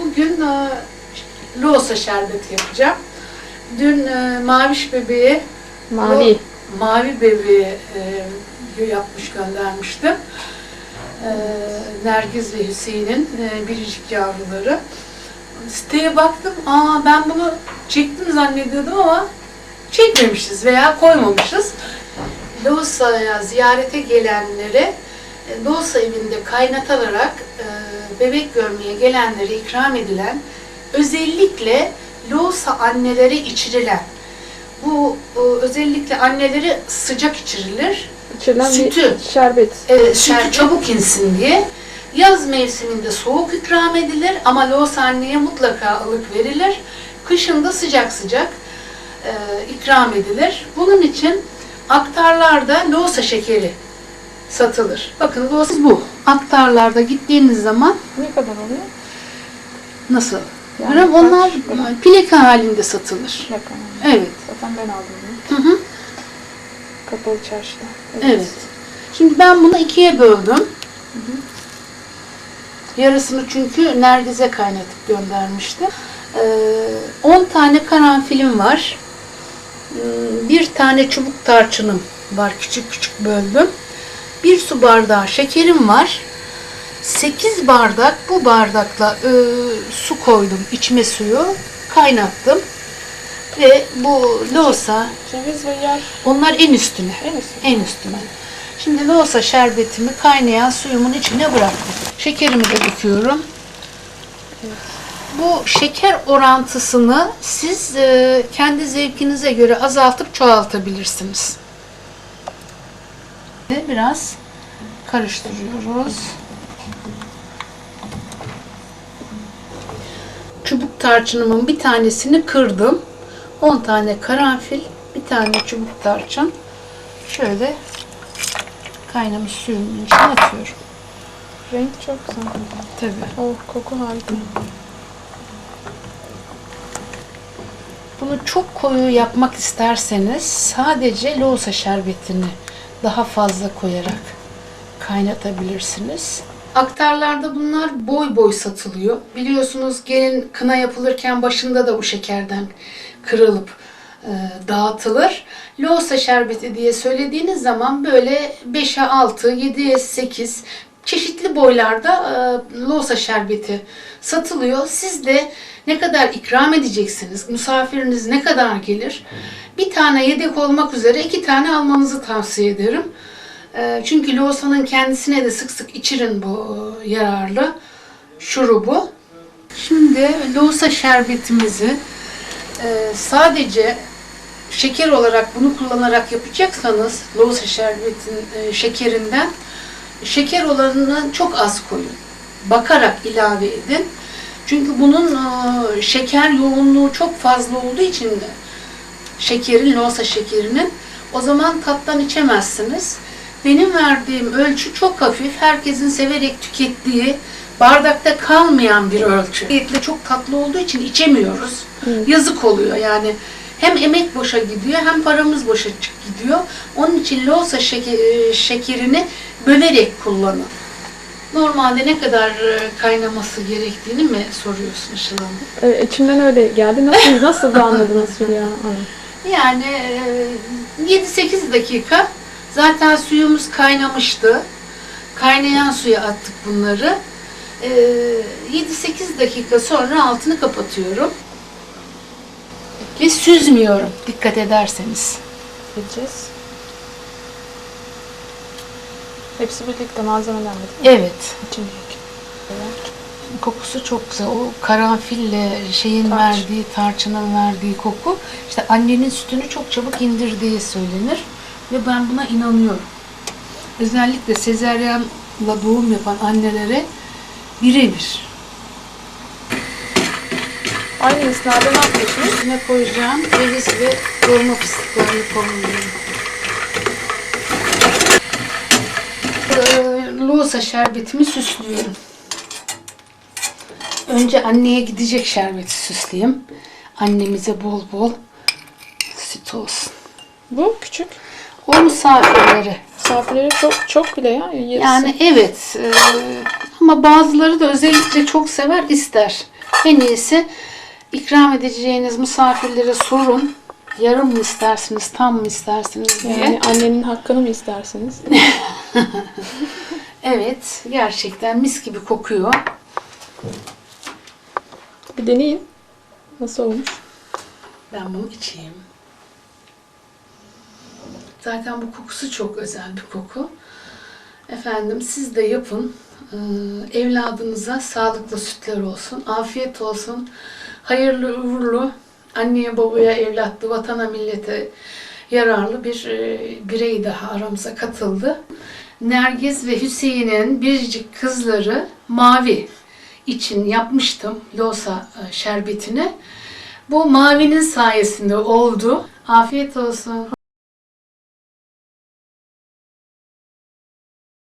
Bugün e, loğusa şerbeti yapacağım. Dün e, maviş bebeğe Mavi. lo- mavi bebeğe e, yapmış göndermiştim. E, Nergiz ve Hüseyin'in e, biricik yavruları. Siteye baktım, aa ben bunu çektim zannediyordum ama çekmemişiz veya koymamışız. Loğusa'ya ziyarete gelenlere e, Loğusa evinde kaynatılarak e, bebek görmeye gelenlere ikram edilen özellikle Loğusa annelere içirilen bu özellikle anneleri sıcak içirilir. İçirilen Sütü. şerbet. E, sütü Şerbet. çabuk insin diye. Yaz mevsiminde soğuk ikram edilir ama Loğusa anneye mutlaka ılık verilir. Kışında sıcak sıcak e, ikram edilir. Bunun için aktarlarda Loğusa şekeri satılır. Bakın Loğusa bu. Aktarlarda gittiğiniz zaman Ne kadar oluyor? nasıl? Yani Gram onlar gram? plaka halinde satılır. Yakın. Evet. Zaten ben aldım bunu. Hı hı. Kapalı çarşıda. Evet. Şimdi ben bunu ikiye böldüm. Yarısını çünkü Nergiz'e kaynatıp göndermiştim. Ee, 10 tane karanfilim var. Hmm, Bir tane çubuk tarçınım var. Küçük küçük böldüm. Bir su bardağı şekerim var. 8 bardak bu bardakla e, su koydum. içme suyu. Kaynattım. Ve bu loğusa Ceviz ve yer onlar en üstüne. en üstü. En üstüne. Şimdi loğusa şerbetimi kaynayan suyumun içine bıraktım. Şekerimi de döküyorum. Bu şeker orantısını siz e, kendi zevkinize göre azaltıp çoğaltabilirsiniz. Biraz karıştırıyoruz. Çubuk tarçınımın bir tanesini kırdım. 10 tane karanfil, bir tane çubuk tarçın. Şöyle kaynamış suyumun içine atıyorum. Renk çok güzel. Tabii. Oh koku harika. Bunu çok koyu yapmak isterseniz sadece loğusa şerbetini daha fazla koyarak kaynatabilirsiniz. Aktarlarda bunlar boy boy satılıyor. Biliyorsunuz gelin kına yapılırken başında da bu şekerden kırılıp e, dağıtılır. Loğusa şerbeti diye söylediğiniz zaman böyle 5'e 6, 7'ye 8 çeşitli boylarda e, loğusa şerbeti satılıyor. Siz de ne kadar ikram edeceksiniz, misafiriniz ne kadar gelir, bir tane yedek olmak üzere iki tane almanızı tavsiye ederim. E, Çünkü loğusanın kendisine de sık sık içirin bu e, yararlı şurubu. Şimdi loğusa şerbetimizi sadece şeker olarak bunu kullanarak yapacaksanız loğusa şerbetin şekerinden şeker oranını çok az koyun. Bakarak ilave edin. Çünkü bunun e, şeker yoğunluğu çok fazla olduğu için de şekerin, loğusa şekerinin o zaman tattan içemezsiniz. Benim verdiğim ölçü çok hafif, herkesin severek tükettiği, bardakta kalmayan bir ölçü. Afiyetle çok tatlı olduğu için içemiyoruz. Yazık oluyor yani. Hem emek boşa gidiyor hem paramız boşa gidiyor. Onun için loğusa şeke- şekerini bölerek kullanın. Normalde ne kadar e, kaynaması gerektiğini mi soruyorsun Işıl Hanım? Ee, içimden öyle geldi. Nasıl nasıl da anladınız Hülya Hanım? Yani e, 7-8 dakika zaten suyumuz kaynamıştı. Kaynayan suya attık bunları. E, 7-8 dakika sonra altını kapatıyorum. Ve süzmüyorum dikkat ederseniz. Gideceğiz. Hepsi birlikte malzemeden mi? Evet. İçindeki. Evet. Kokusu çok güzel. O karanfille şeyin Tarçın. verdiği, tarçının verdiği koku işte annenin sütünü çok çabuk indirdiği söylenir. Ve ben buna inanıyorum. Özellikle sezeryanla doğum yapan annelere birebir. Aynı esnada ne yapıyorsunuz? Üstüne koyacağım ceviz ve dolma fıstıklarını koyuyorum. Ee, Loğusa şerbetimi süslüyorum. Önce anneye gidecek şerbeti süsleyeyim. Annemize bol bol süt olsun. Bu küçük. O misafirleri. Misafirleri çok çok bile ya. Yarısı. Yani evet e, ama bazıları da özellikle çok sever ister. En iyisi ikram edeceğiniz misafirlere sorun. Yarım mı istersiniz, tam mı istersiniz diye. Yani annenin hakkını mı isterseniz? Evet, gerçekten mis gibi kokuyor. Bir deneyin. Nasıl olmuş? Ben bunu içeyim. Zaten bu kokusu çok özel bir koku. Efendim siz de yapın. Ee, evladınıza sağlıklı sütler olsun. Afiyet olsun. Hayırlı uğurlu anneye babaya evlatlı vatana millete yararlı bir e, birey daha aramıza katıldı. Nergiz ve Hüseyin'in biricik kızları Mavi için yapmıştım losa e, şerbetini. Bu mavinin sayesinde oldu. Afiyet olsun.